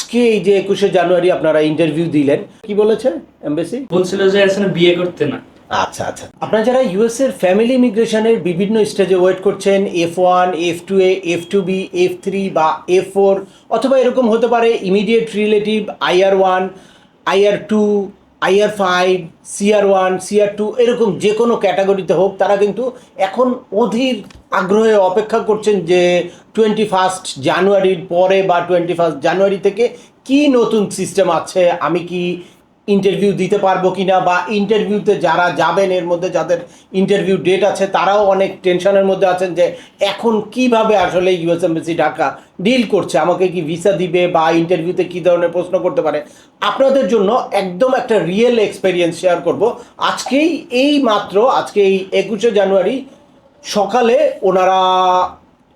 আজকে এই যে একুশে জানুয়ারি আপনারা ইন্টারভিউ দিলেন কি বলেছে এমবেসি বলছিল যে এখানে বিয়ে করতে না। আচ্ছা আচ্ছা। আপনারা যারা ইউএস এর ফ্যামিলি ইমিগ্রেশনের বিভিন্ন স্টেজে ওয়েট করছেন F one F two A F two B F three বা এফ ফোর অথবা এরকম হতে পারে immediate relative IR one IR two IR five CR one CR two এরকম যে কোনো ক্যাটাগরিতে হোক তারা কিন্তু এখন অধীর আগ্রহে অপেক্ষা করছেন যে টোয়েন্টি ফার্স্ট জানুয়ারির পরে বা টোয়েন্টি ফার্স্ট জানুয়ারি থেকে কি নতুন সিস্টেম আছে, আমি কি ইন্টারভিউ দিতে পারব কিনা বা ইন্টারভিউতে যারা যাবেন, এর মধ্যে যাদের ইন্টারভিউ ডেট আছে, তারাও অনেক টেনশনের মধ্যে আছেন যে এখন কীভাবে আসলে ইউএস এমবেসি ঢাকা ডিল করছে? আমাকে কি ভিসা দিবে বা ইন্টারভিউতে কী ধরনের প্রশ্ন করতে পারে? আপনাদের জন্য একদম একটা রিয়েল এক্সপেরিয়েন্স শেয়ার করব। আজকেই এই মাত্র, আজকে এই একুশে জানুয়ারি সকালে ওনারা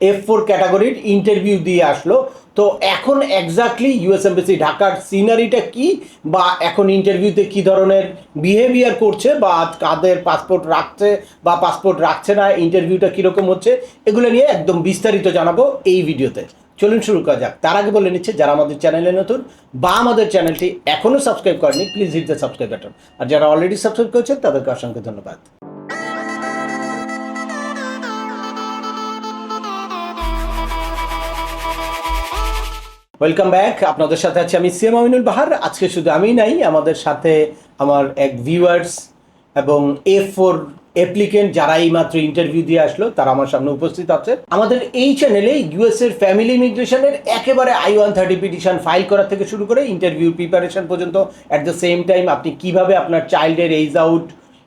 এফ ফোর ক্যাটাগরির ইন্টারভিউ দিয়ে আসলো। তো এখন এক্স্যাক্টলি ইউএস এমবেসি ঢাকার সিনারিটা কি বা এখন ইন্টারভিউতে কি ধরনের বিহেভিয়ার করছে বা কাদের পাসপোর্ট রাখছে বা পাসপোর্ট রাখছে না ইন্টারভিউটা কীরকম হচ্ছে, এগুলো নিয়ে একদম বিস্তারিত জানাব এই ভিডিওতে। চলুন শুরু করা যাক। তার আগে বলে নিচ্ছে, যারা আমাদের চ্যানেলে নতুন বা আমাদের চ্যানেলটি এখনও সাবস্ক্রাইব করেনি please hit the subscribe button আর যারা অলরেডি সাবস্ক্রাইব করেছেন, তাদেরকে অসংখ্য ধন্যবাদ। ওয়েলকাম ব্যাক আপনাদের সাথে আছি আমি সিএম আমিনুল বাহার। আজকে শুধু আমি নাই, আমাদের সাথে আমার এক ভিউয়ার্স এবং এ ফোর অ্যাপ্লিকেন্ট যারা এই মাত্র ইন্টারভিউ দিয়ে আসলো, তারা আমার সামনে উপস্থিত আছে। আমাদের এই চ্যানেলে ইউএস এর ফ্যামিলি ইমিগ্রেশনের একেবারে I one thirty petition file করা থেকে শুরু করে ইন্টারভিউ প্রিপারেশন পর্যন্ত অ্যাট দ্য সেম টাইম আপনি কীভাবে আপনার চাইল্ডের এইজ আউট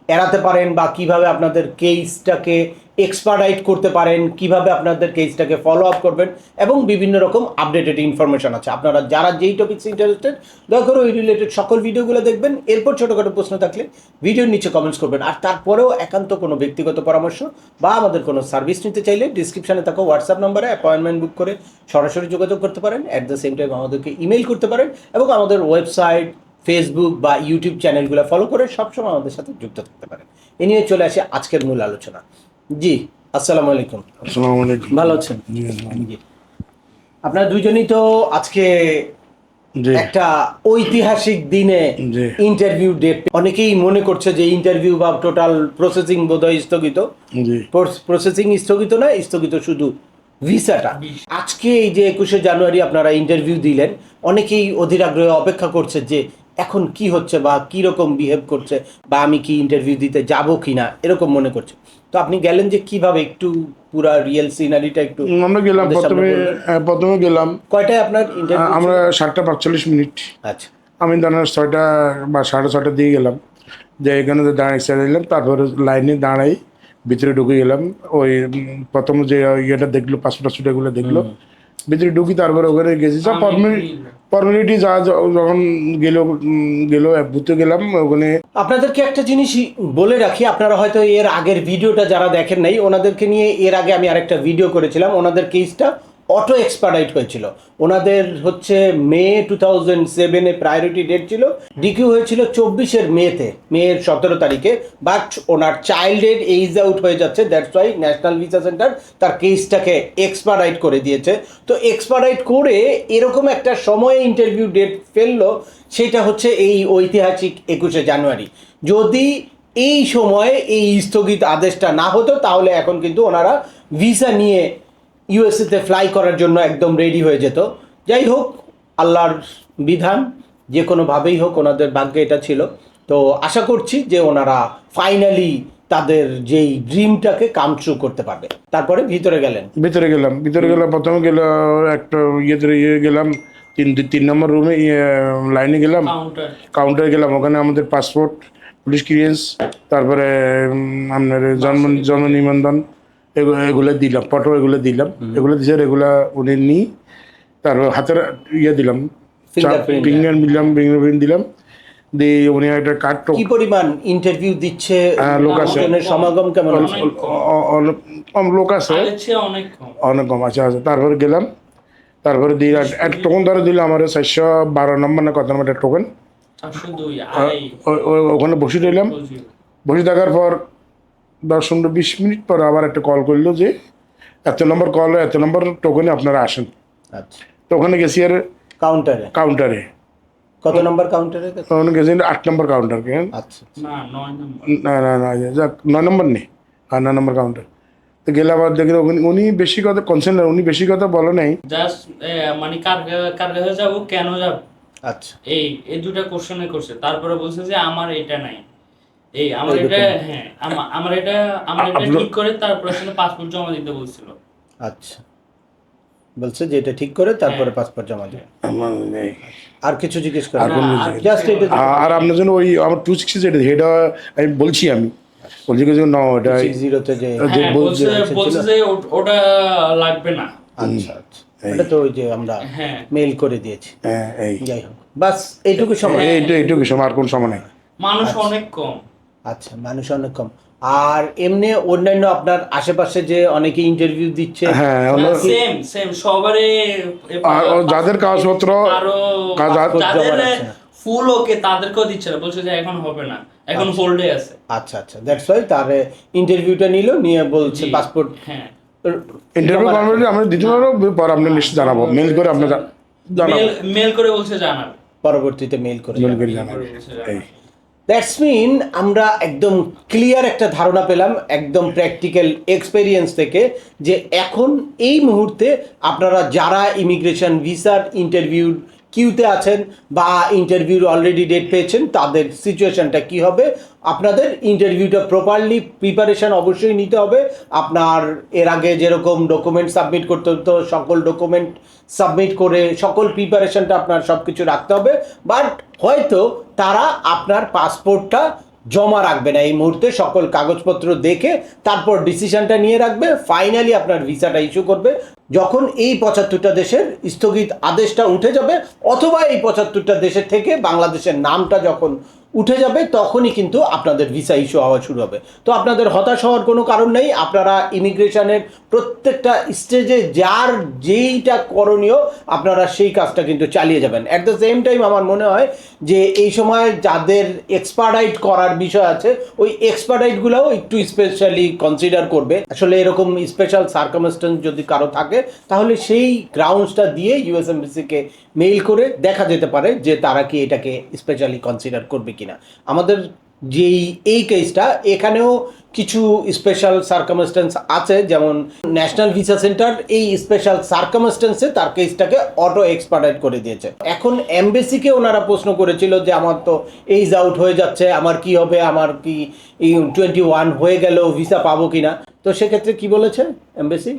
এড়াতে পারেন বা কীভাবে আপনাদের কেসটাকে এক্সপার্টাইট করতে পারেন, কীভাবে আপনাদের কেসটাকে ফলো আপ করবেন এবং বিভিন্ন রকম আপডেটেড ইনফরমেশন আছে। আপনারা যারা যেই টপিক্স ইন্টারেস্টেড দয়া করে ওই রিলেটেড সকল ভিডিওগুলো দেখবেন। এরপর ছোটোখাটো প্রশ্ন থাকলে ভিডিওর নিচে কমেন্টস করবেন। আর তারপরেও একান্ত কোনো ব্যক্তিগত পরামর্শ বা আমাদের কোনো সার্ভিস নিতে চাইলে ডিসক্রিপশনে থাকা হোয়াটসঅ্যাপ নম্বরে অ্যাপয়েন্টমেন্ট বুক করে সরাসরি যোগাযোগ করতে পারেন। অ্যাট দ্য সেম টাইম আমাদেরকে ইমেল করতে পারেন এবং আমাদের ওয়েবসাইট ফেসবুক বা ইউটিউব চ্যানেলগুলো ফলো করে সবসময় আমাদের সাথে যুক্ত থাকতে পারেন। এ নিয়ে চলে আসে আজকের মূল আলোচনা। জি আসসালামু আলাইকুম। আসসালামু আলাইকুম। ভালো আছেন? জি, আপনারা দুজনই তো আজকে একটা ঐতিহাসিক দিনে ইন্টারভিউ ডেট অনেকেই মনে করছে যে ইন্টারভিউ বা টোটাল প্রসেসিং বোধহয় স্থগিত। প্রসেসিং স্থগিত না স্থগিত শুধু ভিসাটা। আজকে এই যে একুশে জানুয়ারি আপনারা ইন্টারভিউ দিলেন অনেকেই অধীর আগ্রহে অপেক্ষা করছে যে এখন কি হচ্ছে বা কি রকম বিহেভ করছে বা আমি কি ইন্টারভিউ দিতে যাব কি না এরকম মনে করছে। তো আপনি গেলেন যে কীভাবে একটু পুরা রিয়েল সিনারিটা একটু আমরা গেলাম প্রথমে প্রথমে গেলাম। কয়টায় আপনার ইন্টারভিউ আমরা সাতটা পাঁচচল্লিশ মিনিট। আচ্ছা। আমি দাঁড়ানোর ছয়টা বা সাড়ে ছয়টা দিয়ে গেলাম। যে এখানে দাঁড়াই ছেড়ে দিলাম তারপরে লাইনে দাঁড়াই ভিতরে ঢুকে গেলাম। ওই প্রথম যে ইয়েটা দেখল পাসপোর্ট টাসপোর্ট এগুলো দেখল ভিতরে ঢুকি তারপরে ওখানে গেছি। সব ফর্মালিটি যা যখন গেল গেল ভূতে গেলাম ওখানে আপনাদেরকে একটা জিনিস বলে রাখি আপনারা হয়তো এর আগের ভিডিওটা যারা দেখেন নাই ওনাদেরকে নিয়ে এর আগে আমি আরেকটা ভিডিও করেছিলাম ওনাদের কেসটা অটো এক্সপার্টাইট হয়েছিল। ওনাদের হচ্ছে মে টু থাউজেন্ড সেভেনে প্রায়োরিটি ডেট ছিল। ডিকিউ হয়েছিল চব্বিশের মেতে মেয়ের সতেরো তারিখে। বাট ওনার চাইল্ডের এইজ আউট হয়ে যাচ্ছে that's why National Visa Center তার কেসটাকে এক্সপার্টাইট করে দিয়েছে। তো এক্সপার্টাইট করে এরকম একটা সময়ে ইন্টারভিউ ডেট ফেলল, সেটা হচ্ছে এই ঐতিহাসিক একুশে জানুয়ারি। যদি এই সময়ে এই স্থগিত আদেশটা না হতো, তাহলে এখন কিন্তু ওনারা ভিসা নিয়ে ইউএসএতে ফ্লাই করার জন্য একদম রেডি হয়ে যেত। যাই হোক আল্লাহর বিধান যে কোনোভাবেই হোক ওনাদের ভাগ্যে এটা ছিল। তো আশা করছি যে ওনারা ফাইনালি তাদের যেই ড্রিমটাকে কাম ট্রু করতে পারবে। তারপরে ভিতরে গেলেন। ভিতরে গেলাম। ভিতরে গেলাম প্রথমে গেল একটা ইয়েতে ইয়ে গেলাম তিন তিন নম্বর রুমে লাইনে গেলাম। কাউন্টারে গেলাম ওখানে আমাদের পাসপোর্ট পুলিশ ক্লিয়ারেন্স তারপরে আপনার জন্ম জন্ম নিবন্ধন। এগুলো দিলাম ফটো এগুলো দিলাম। এগুলো দিছে এগুলা উনি নিই তারপর হাতের ইয়ে দিলাম. ফিঙ্গার দিলাম ফিঙ্গারপ্রিন্ট দিলাম। দিয়ে উনি একটা কার্ড কি পরিমাণ ইন্টারভিউ দিচ্ছে? হ্যাঁ, লোক আছে। সমাগম কেমন লোক আছে। অনেক কম। আছে আছে তারপরে গেলাম। তারপরে দিয়ে একটা টোকন ধরে দিল আমার চারশো বারো নম্বর না কত নম্বর একটা টোকন ওখানে বসে রইলাম। বসে থাকার পর দশ পনেরো বিশ মিনিট পরে আবার একটা কল করল যে এত নম্বর কল এত নম্বর টোকনে আপনারা আসেন। আচ্ছা। তো ওখানে গেছি আর কাউন্টারে কাউন্টারে কত নম্বর কাউন্টারে উনি গেছেন আট নম্বর কাউন্টার কে আচ্ছা না নয় নম্বর না না না যাক নয় নম্বর নেই আর নয় নম্বর কাউন্টার তো গেলে আবার দেখি উনি- উনি বেশি কথা কনসেন্ট উনি বেশি কথা বলে নাই। জাস্ট মানে কার কার কাছে যাব কেন যাব? আচ্ছা। এই এই দুটা কোশ্চেনে করছে। তারপরে বলছে যে আমার এটা নাই। এই আমার এটা হ্যাঁ আমার এটা আমার এটা ঠিক করে তারপরে পাসপোর্ট জমা দিতে বলছিল। আচ্ছা। বলছে যে এটা ঠিক করে তারপরে হ্যাঁ। পাসপোর্ট জমা দেবে। নেই। আর কিছু জিজ্ঞেস আর করেন আর জাস্ট এটা আর আপনার জন্য ওই আমার টু সিক্সটি যেটা সেটা আমি বলছি আমি। বলছি কি যে না ওটা জিরোতে যে হ্যাঁ বলছে- যে ওটা লাগবে না। আচ্ছা আচ্ছা। এটা তো ওই যে আমরা হ্যাঁ। মেল করে দিয়েছি। হ্যাঁ এই। যাই হোক। বাস এইটুকু সময়। এইটু এইটুকু সময় আর কোনো সময় নাই। মানুষ অনেক কম। আচ্ছা মানুষ অনেক কম। আর এমনি অন্যান্য আপনার আশেপাশে যে অনেকে ইন্টারভিউ দিচ্ছে হ্যাঁ সেম সেম সবারই আর যাদের কাগজপত্র যাদের ফুল ওকে তাদেরকেও দিচ্ছে না বলছে যে এখন হবে না এখন হোল্ডে আছে। আচ্ছা আচ্ছা দ্যাটস ওয়াই তার ইন্টারভিউটা নিল নিয়ে বলছে পাসপোর্ট হ্যাঁ। হ্যাঁ। ইন্টারভিউ কনভার্ট আমরা দিতে পারব পর আপনি নিশ্চয় জানাব। মেল করে আপনার জানাব মেল করে বলছে জানাবে। পরবর্তীতে মেল করে মেল করে জানাব। দ্যাটস মিন আমরা একদম ক্লিয়ার একটা ধারণা পেলাম, একদম প্র্যাকটিক্যাল এক্সপেরিয়েন্স থেকে যে এখন এই মুহূর্তে আপনারা যারা ইমিগ্রেশন ভিসার ইন্টারভিউ কিউতে আছেন বা ইন্টারভিউর অলরেডি ডেট পেয়েছেন, তাদের সিচুয়েশনটা কি হবে? আপনাদের ইন্টারভিউটা প্রপারলি প্রিপারেশন অবশ্যই নিতে হবে। আপনার এর আগে যেরকম ডকুমেন্ট সাবমিট করতে হতো, সকল ডকুমেন্ট সাবমিট করে সকল প্রিপারেশনটা আপনার সব কিছু রাখতে হবে। বাট হয়তো তারা আপনার পাসপোর্টটা জমা রাখবে না। এই মুহূর্তে সকল কাগজপত্র দেখে তারপর ডিসিশনটা নিয়ে রাখবে। ফাইনালি আপনার ভিসাটা ইস্যু করবে। যখন এই পঁচাত্তরটা দেশের স্থগিত আদেশটা উঠে যাবে, অথবা এই পঁচাত্তরটা দেশের থেকে বাংলাদেশের নামটা যখন উঠে যাবে, তখনই কিন্তু আপনাদের ভিসা ইস্যু হওয়া শুরু হবে। তো আপনাদের হতাশ হওয়ার কোনো কারণ নেই, আপনারা ইমিগ্রেশনের প্রত্যেকটা স্টেজে যার যেইটা করণীয়, আপনারা সেই কাজটা কিন্তু চালিয়ে যাবেন। অ্যাট দ্য সেম টাইম আমার মনে হয় যে এই সময় যাদের এক্সপার্টাইট করার বিষয় আছে, ওই এক্সপার্টাইটগুলোও একটু স্পেশালি কনসিডার করবে। আসলে এরকম স্পেশাল সার্কামস্টেন্স যদি কারও থাকে তাহলে সেই গ্রাউন্ডসটা দিয়ে ইউএসএমবিসিকে মেইল করে দেখা যেতে পারে যে তারা কি এটাকে স্পেশালি কনসিডার করবে কিনা। আমাদের যেই, এই কেসটা এখানেও কিছু স্পেশাল সার্কামস্টেন্স আছে, যেমন ন্যাশনাল ভিসা সেন্টার এই স্পেশাল সার্কামস্টেন্সে তার কেসটাকে অটো এক্সপার্টাইট করে দিয়েছে। এখন এমবেসিকে ওনারা প্রশ্ন করেছিল যে, আমার তো এইজ আউট হয়ে যাচ্ছে, আমার কি হবে, আমার কি টোয়েন্টি ওয়ান হয়ে গেল ভিসা পাবো কিনা? তো সেক্ষেত্রে কি বলেছে এমবেসি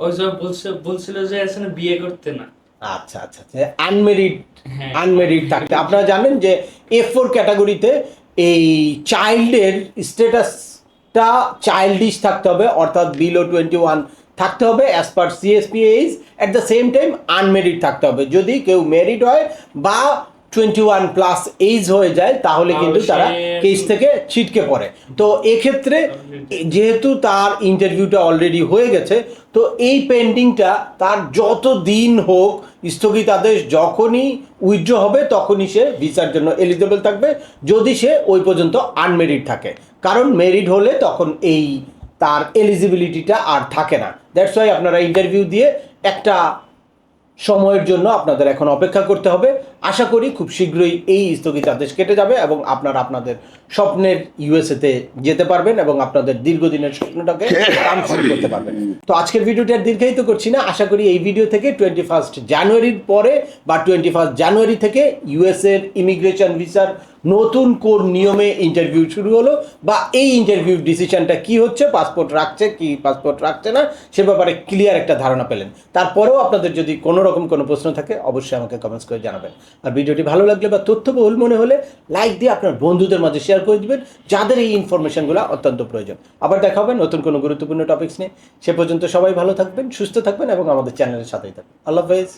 ওই সব বলছে বলছিল যে আসলে বিয়ে করতে না। আচ্ছা আচ্ছা আনমেরিড হ্যাঁ। আনমেরিড থাকতে। আপনারা জানেন যে এফ ফোর ক্যাটাগরিতে এই চাইল্ডের স্ট্যাটাসটা চাইল্ডিশ থাকতে হবে অর্থাৎ বিলো টোয়েন্টি ওয়ান থাকতে হবে as per CSP age at the same time unmarried থাকতে হবে। যদি কেউ মেরিড হয় বা টোয়েন্টি ওয়ান প্লাস এইজ হয়ে যায় তাহলে কিন্তু তারা কেস থেকে ছিটকে পড়ে। তো এক্ষেত্রে যেহেতু তার ইন্টারভিউটা অলরেডি হয়ে গেছে তো এই পেন্ডিংটা তার যত দিন হোক স্থগিতাদেশ যখনই উইথড্র হবে তখনই সে ভিসার জন্য এলিজেবল থাকবে। যদি সে ওই পর্যন্ত আনমেরিড থাকে। কারণ মেরিড হলে তখন এই তার এলিজিবিলিটিটা আর থাকে না। দ্যাটস ওয়াই আপনারা ইন্টারভিউ দিয়ে একটা সময়ের জন্য আপনাদের এখন অপেক্ষা করতে হবে। আশা করি খুব শীঘ্রই এই স্থগিত আদেশ কেটে যাবে এবং আপনারা আপনাদের স্বপ্নের ইউএসএতে যেতে পারবেন এবং আপনাদের দীর্ঘদিনের স্বপ্নটাকে করতে পারবেন। তো আজকের ভিডিওটি আর দীর্ঘায়িত করছি না। আশা করি এই ভিডিও থেকে টোয়েন্টি ফার্স্ট জানুয়ারির পরে বা টোয়েন্টি ফার্স্ট জানুয়ারি থেকে ইউএসএর ইমিগ্রেশন ভিসার নতুন কোন নিয়মে ইন্টারভিউ শুরু হলো বা এই ইন্টারভিউ ডিসিশনটা কি হচ্ছে পাসপোর্ট রাখছে কি পাসপোর্ট রাখছে না, সে ব্যাপারে ক্লিয়ার একটা ধারণা পেলেন। তারপরেও আপনাদের যদি কোনো রকম কোনো প্রশ্ন থাকে, অবশ্যই আমাকে কমেন্টস করে জানাবেন। আর ভিডিওটি ভালো লাগলে বা তথ্যবহুল মনে হলে লাইক দিয়ে আপনার বন্ধুদের মাঝে শেয়ার করে দিবেন, যাদের এই ইনফরমেশনগুলো অত্যন্ত প্রয়োজন। আবার দেখা হবে নতুন কোনো গুরুত্বপূর্ণ টপিক্স নিয়ে। সে পর্যন্ত সবাই ভালো থাকবেন, সুস্থ থাকবেন এবং আমাদের চ্যানেলের সাথেই থাকবেন। আল্লাহ হাফেজ।